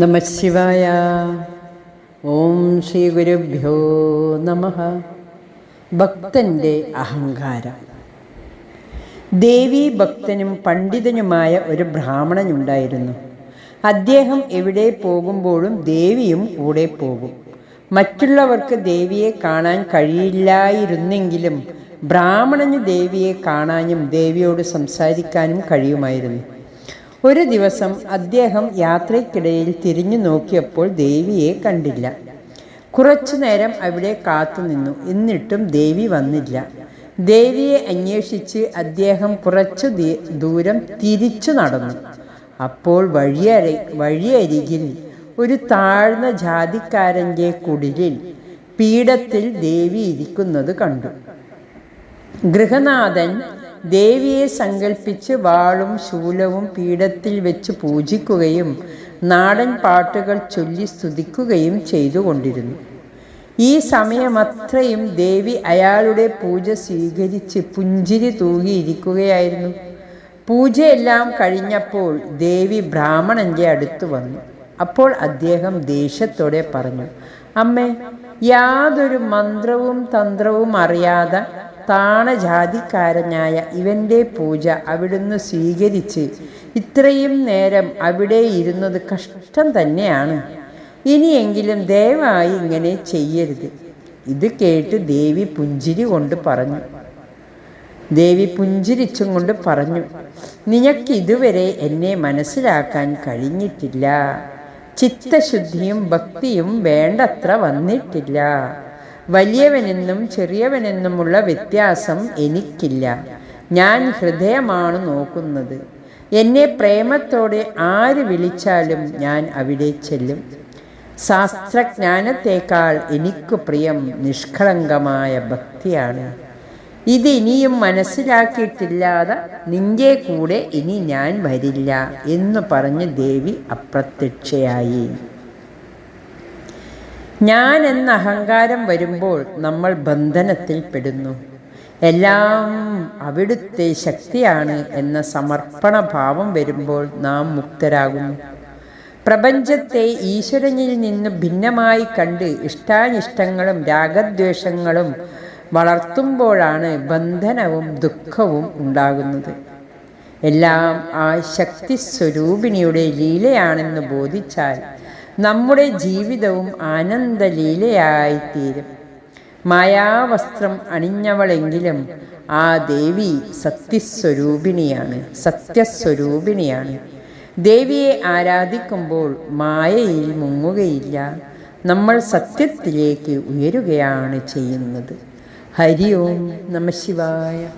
നമശിവായ ഓം ശ്രീ ഗുരുഭ്യോ നമ ഭക്തന്റെ അഹങ്കാരം. ദേവീ ഭക്തനും പണ്ഡിതനുമായ ഒരു ബ്രാഹ്മണനുണ്ടായിരുന്നു. അദ്ദേഹം എവിടെ പോകുമ്പോഴും ദേവിയും കൂടെ പോകും. മറ്റുള്ളവർക്ക് ദേവിയെ കാണാൻ കഴിയില്ലായിരുന്നെങ്കിലും ബ്രാഹ്മണന് ദേവിയെ കാണാനും ദേവിയോട് സംസാരിക്കാനും കഴിയുമായിരുന്നു. ഒരു ദിവസം അദ്ദേഹം യാത്രയ്ക്കിടയിൽ തിരിഞ്ഞു നോക്കിയപ്പോൾ ദേവിയെ കണ്ടില്ല. കുറച്ചു നേരം അവിടെ കാത്തുനിന്നു എന്നിട്ടും ദേവി വന്നില്ല. ദേവിയെ അന്വേഷിച്ച് അദ്ദേഹം കുറച്ചു ദൂരം തിരിച്ചു നടന്നു. അപ്പോൾ വഴിയരി വഴിയരികിൽ ഒരു താഴ്ന്ന ജാതിക്കാരന്റെ കുടിലിൽ പീഠത്തിൽ ദേവി ഇരിക്കുന്നത് കണ്ടു. ഗൃഹനാഥൻ ദേവിയെ സങ്കൽപ്പിച്ച് വാളും ശൂലവും പീഠത്തിൽ വെച്ച് പൂജിക്കുകയും നാടൻ പാട്ടുകൾ ചൊല്ലി സ്തുതിക്കുകയും ചെയ്തുകൊണ്ടിരുന്നു. ഈ സമയമത്രയും ദേവി അയാളുടെ പൂജ സ്വീകരിച്ച് പുഞ്ചിരി തൂകിയിരിക്കുകയായിരുന്നു. പൂജയെല്ലാം കഴിഞ്ഞപ്പോൾ ദേവി ബ്രാഹ്മണന്റെ അടുത്ത് വന്നു. അപ്പോൾ അദ്ദേഹം ദേഷ്യത്തോടെ പറഞ്ഞു അമ്മേ യാതൊരു മന്ത്രവും തന്ത്രവും അറിയാതെ താണജാതിക്കാരനായ ഇവന്റെ പൂജ അവിടുന്ന് സ്വീകരിച്ച് ഇത്രയും നേരം അവിടെ ഇരുന്നത് കഷ്ടം തന്നെയാണ്. ഇനിയെങ്കിലും ദയവായി ഇങ്ങനെ ചെയ്യരുത്. ഇത് കേട്ട് ദേവി പുഞ്ചിരി കൊണ്ട് പറഞ്ഞു. ദേവി പുഞ്ചിരിച്ചും കൊണ്ട് പറഞ്ഞു നിനക്ക് ഇതുവരെ എന്നെ മനസ്സിലാക്കാൻ കഴിഞ്ഞിട്ടില്ല. ചിത്തശുദ്ധിയും ഭക്തിയും വേണ്ടത്ര വന്നിട്ടില്ല. വലിയവനെന്നും ചെറിയവനെന്നുമുള്ള വ്യത്യാസം എനിക്കില്ല. ഞാൻ ഹൃദയമാണ് നോക്കുന്നത്. എന്നെ പ്രേമത്തോടെ ആര് വിളിച്ചാലും ഞാൻ അവിടെ ചെല്ലും. ശാസ്ത്രജ്ഞാനത്തേക്കാൾ എനിക്ക് പ്രിയം നിഷ്കളങ്കമായ ഭക്തിയാണ്. ഇത് ഇനിയും മനസ്സിലാക്കിയിട്ടില്ലാതെ നിന്റെ കൂടെ ഇനി ഞാൻ വരില്ല എന്ന് പറഞ്ഞ് ദേവി അപ്രത്യക്ഷയായി. ഞാൻ എന്ന അഹങ്കാരം വരുമ്പോൾ നമ്മൾ ബന്ധനത്തിൽ പെടുന്നു. എല്ലാം അവിടുത്തെ ശക്തിയാണ് എന്ന സമർപ്പണ ഭാവം വരുമ്പോൾ നാം മുക്തരാകുന്നു. പ്രപഞ്ചത്തെ ഈശ്വരനിൽ നിന്ന് ഭിന്നമായി കണ്ട് ഇഷ്ടാനിഷ്ടങ്ങളും രാഗദ്വേഷങ്ങളും വളർത്തുമ്പോഴാണ് ബന്ധനവും ദുഃഖവും ഉണ്ടാകുന്നത്. എല്ലാം ആ ശക്തി സ്വരൂപിണിയുടെ ലീലയാണെന്ന് ബോധിച്ചാൽ നമ്മുടെ ജീവിതവും ആനന്ദലീലയായിത്തീരും. മായാവസ്ത്രം അണിഞ്ഞവളെങ്കിലും ആ ദേവി സത്യസ്വരൂപിണിയാണ് സത്യസ്വരൂപിണിയാണ്. ദേവിയെ ആരാധിക്കുമ്പോൾ മായയിൽ മുങ്ങുകയില്ല. നമ്മൾ സത്യത്തിലേക്ക് ഉയരുകയാണ് ചെയ്യുന്നത്. ഹരി ഓം നമ ശിവായ.